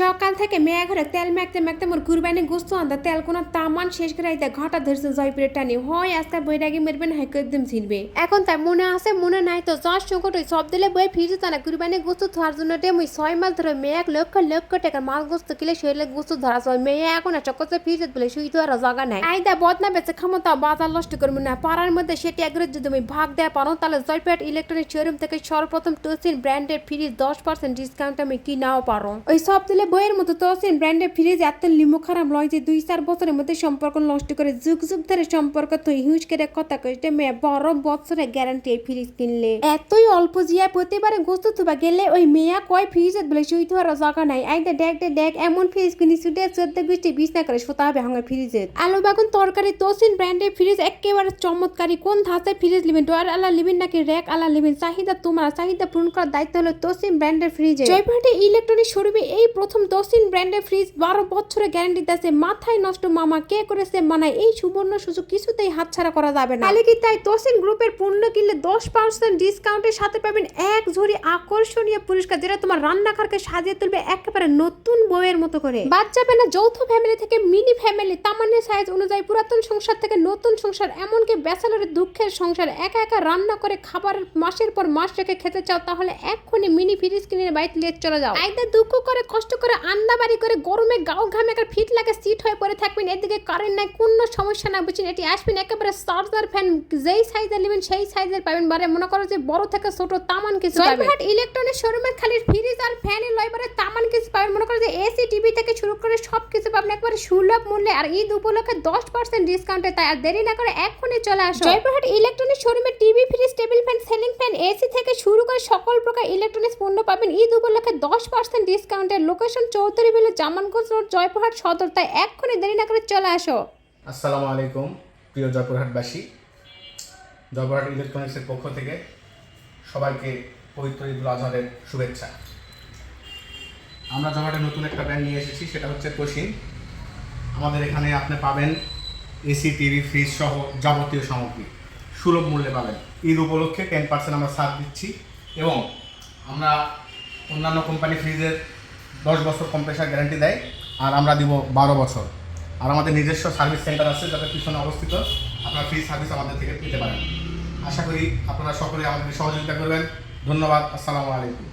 সকাল থেকে মেয়া ঘরে তেল মাখতে মাখতে মোর কুরবানি গোস্ত আনতে তেল কোনো তামান শেষ করে আইতে ঘটা ধরছে জয়পুরের টানি। হয়, আজকে বইটাকে মেরবেন হাই একদম ছিনবে এখন তাই মনে আছে, মনে নাই তো জ্বর সংকট ওই সব দিলে বই ফিরে না কুরবানি গোস্ত ধরার জন্য মুই ছয় মাস ধরে মেয়ে এক লক্ষ লক্ষ টাকার মাল গোস্ত কিলে শরীরে গোস্ত ধরা হয় মেয়ে এখন আর চক্কর ফিরে বলে শুই তো আর জায়গা নাই। আইদা বদনা বেচে ক্ষমতা বাজার নষ্ট করব না। পাড়ার মধ্যে সেটি একরে যদি আমি ভাগ দেওয়া পারো, তাহলে জয়পেট ইলেকট্রনিক শোরুম থেকে সর্বপ্রথম টসিন ব্র্যান্ডের ফ্রিজ দশ পার্সেন্ট ডিসকাউন্ট আমি কিনাও পারো। ওই সব দিলে বইয়ের মতো টসিন ব্র্যান্ডের ফ্রিজ এত লিমো খারাপ লয় যে দুই চার বছরের মধ্যে সম্পর্ক নষ্ট করে যুগ যুগ ধরে সম্পর্ক তো হিউজ করে কথা কইতে মেয়ে, বড় বছরের গ্যারান্টি এই ফ্রিজ কিনলে। এতই অল্প জিয়া প্রতিবারে গোস্ত থুবা গেলে ওই মেয়া কয়, ফ্রিজে বলে শুই আর জায়গা নাই। আইদা দেখ দে দেখ, এমন ফ্রিজ কিনি সুদে চোদ্দ গোষ্ঠী বিষ না করে শোতা হবে হাঙ্গার ফ্রিজে। আলু বাগুন তরকারি, তোসিন ব্র্যান্ডের ফ্রিজ একেবারে চমৎকারী। কোন ধাঁচের ফ্রিজ লিবেন? ডোয়ার আলা লিবেন নাকি র্যাক আলা লিবেন? চাহিদা তোমার চাহিদা পূরণ করার দায়িত্ব হলো তোসিন ব্র্যান্ডের ফ্রিজে। জয়পুরহাটে ইলেকট্রনিক শোরুমে এই প্রথম তোসিন ব্র্যান্ডের ফ্রিজ বারো বছরের গ্যারান্টি দিতেছে মাথায় নষ্ট মামা কে করেছে মানায় এই সুবর্ণ সুযোগ কিছুতেই হাতছাড়া করা যাবে না। তাহলে কি তাই তোসিন গ্রুপের পণ্য কিনলে দশ পার্সেন্ট ডিসকাউন্টের সাথে পাবেন এক ঝুড়ি আকর্ষণীয় পুরস্কার যেটা তোমার রান্নাঘরকে সাজিয়ে তুলবে একেবারে নতুন বইয়ের মতো করে। বাদ যাবে না যৌথ ফ্যামিলি থেকে মিনি ফ্যামিলি তামান্নের সাইজ অনুযায়ী পুরাতন সংসার থেকে নতুন সংসার এমনকি ব্যাচেলরের দুঃখের সংসার একা একা রান্না করে খাবার মাসের পর মাস রেখে খেতে চাও তাহলে এক্ষুনি মিনি ফ্রিজ কিনে বাড়িতে লিয়ে চলে যাও। একদম দুঃখ করে কষ্ট করে আন্না বাড়ি করে গরমে গাও ঘামে একটা ফিট লাগে সিট হয়ে পড়ে থাকবেন। এদিকে কারেন্ট নাই কোনো সমস্যা না বুঝছেন? এটি আসবেন একেবারে চার্জার ফ্যান যেই সাইজের নেবেন সেই সাইজের পাবেন। বারে মনে করো যে বড় থেকে ছোট তামান কিছু জয়পুরহাট ইলেকট্রনিক শোরুমের খালি ফ্রিজ আর ফ্যানের লয়বারে তামান কিছু পাবেন। মনে করো যে এসি টিভি থেকে শুরু করে সব কিছু পাবেন। একবারে সুলভ মূল্যে আর ঈদ উপলক্ষে দশ পার্সেন্ট ডিসকাউন্টে তাই। আর দেরি না করে এক্ষুনি চলে আসো জয়পুরহাট ইলেকট্রনিক শোরুমে TV fridge table fan ceiling fan AC থেকে শুরু করে সকল প্রকার ইলেকট্রনিক্স পণ্য পাবেন। ঈদ উপলক্ষে দশ পার্সেন্ট ডিসকাউন্টের লোকেশন চৌধুরী বিলে জামানগঞ্জ রোড, জয়পুরহাট সদর। তাই এক্ষুনি দেরি না করে চলে আসো। আসসালামু আলাইকুম, প্রিয় জয়পুরহাটবাসী। জয়পুরহাট ইলেকট্রনিক্সের পক্ষ থেকে সবাইকে পবিত্র ঈদুল আজহারের শুভেচ্ছা। আমরা জয়পুরহাটে নতুন একটা ব্র্যান্ড নিয়ে এসেছি, সেটা হচ্ছে তোশিন আমাদের এখানে আপনি পাবেন এসি টিভি ফ্রিজ সহ যাবতীয় সামগ্রী। সুলভ মূল্যে পাবেন। ঈদ উপলক্ষে টেন পার্সেন্ট আমরা ছাড় দিচ্ছি এবং আমরা অন্যান্য কোম্পানি ফ্রিজের দশ বছর কম্প্রেসার গ্যারান্টি দেয়, আর আমরা দিব বারো বছর। আর আমাদের নিজস্ব সার্ভিস সেন্টার আছে যাদের পিছনে অবস্থিত, আপনারা ফ্রি সার্ভিস আমাদের থেকে পেতে পারেন। আশা করি আপনারা সকলে আমাদের সহযোগিতা করবেন। ধন্যবাদ, আসসালামু আলাইকুম।